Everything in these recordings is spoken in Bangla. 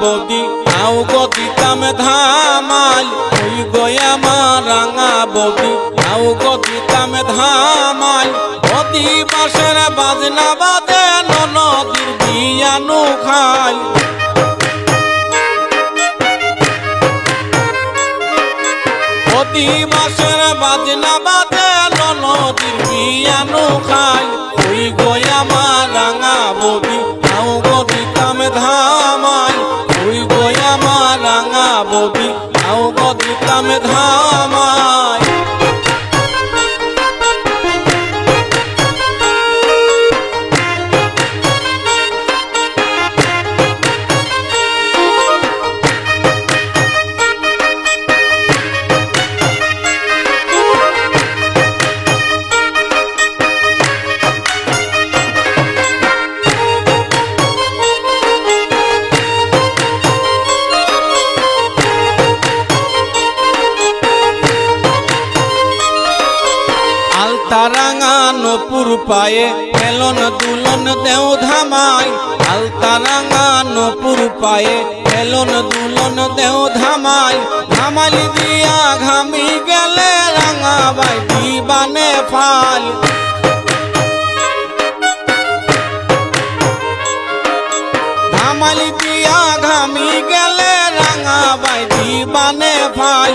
বদি, আও গদিতাম ধামাল, ওই গয়ামা রাঙা বদি, আও গদিতাম ধামাল। বদি বাসের বাজনা বাজে নদীর বিয়ানু খাল। প্রতি মাসের বাজনা আলতা রাঙা নপুর পায়ে মেলন দুলন দেও ধামাই। আলতা রাঙা নপুর পায়ে মেলন দুলন দেও ধামাই। ধামালি দিয়া ঘামি গেলে রাঙা বাই দিবানে ফাল ধামালি দিয়া ঘামি গেলে রাঙা বাই দিবানে ফাল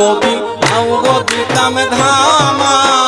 রাঙা ববি আও গদিতাম ধামা।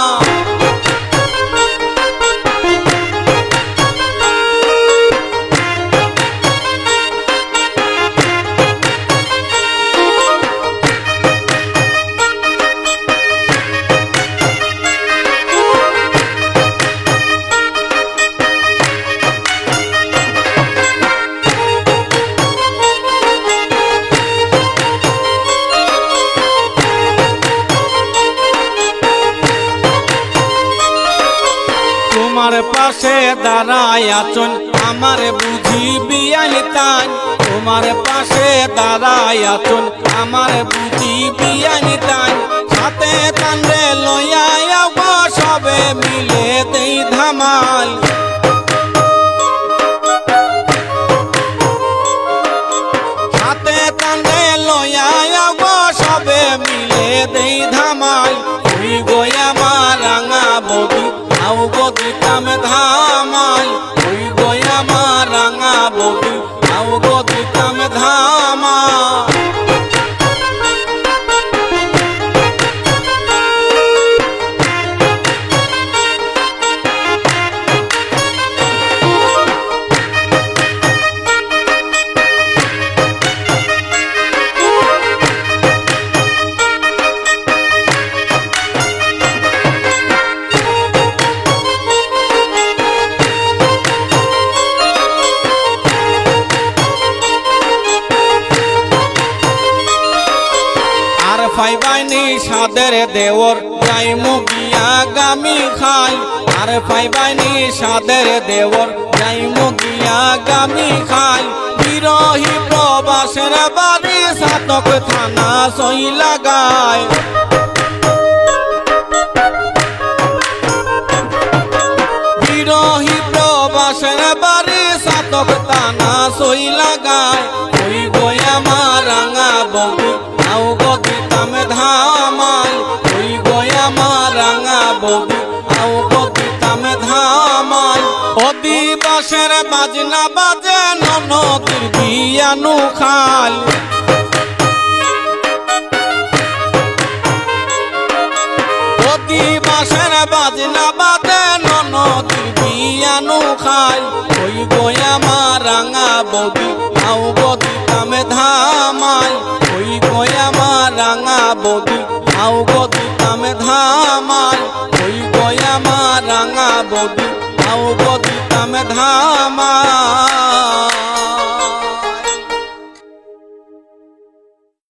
তোমার পাশে দাঁড়ায় আচন, আমার বুঝি বিয়ান তাই। তোমার পাশে দাঁড়ায় আচন, আমার বুঝি বিয়ান তাই। সাথে কান্দে লইয়া গো সবে মিলে দেই ধামাল। হাতে কান্দে লইয়া গো সবে মিলে দেই ধামাল। আর ফাইবাইনি সাদের দেওর যাই মুগিয়া গামি খাই আর ফাইবাইনি সাদের দেওর যাই মুগিয়া গামি খাই বিরহি প্রবাসের বাড়ি সাতক থানা সই লাগায়। বিরহি প্রবাসের বাড়ি সাতক তানা সই অদিবাসের বাজনা বাজে ননদির বিয়ানু খাল। প্রতি মাসের বাজনা বাজে ননদির বিয়ানু খাই ওই গোয়ামা রাঙা বদি আও গদিতামে ধামাই ওই গোয়ামা রাঙা বদি আও গদিতামে ধামাই ওই গোয়ামা রাঙা বদি ನಾವು ಗೋದಿತಮ ಧಾಮ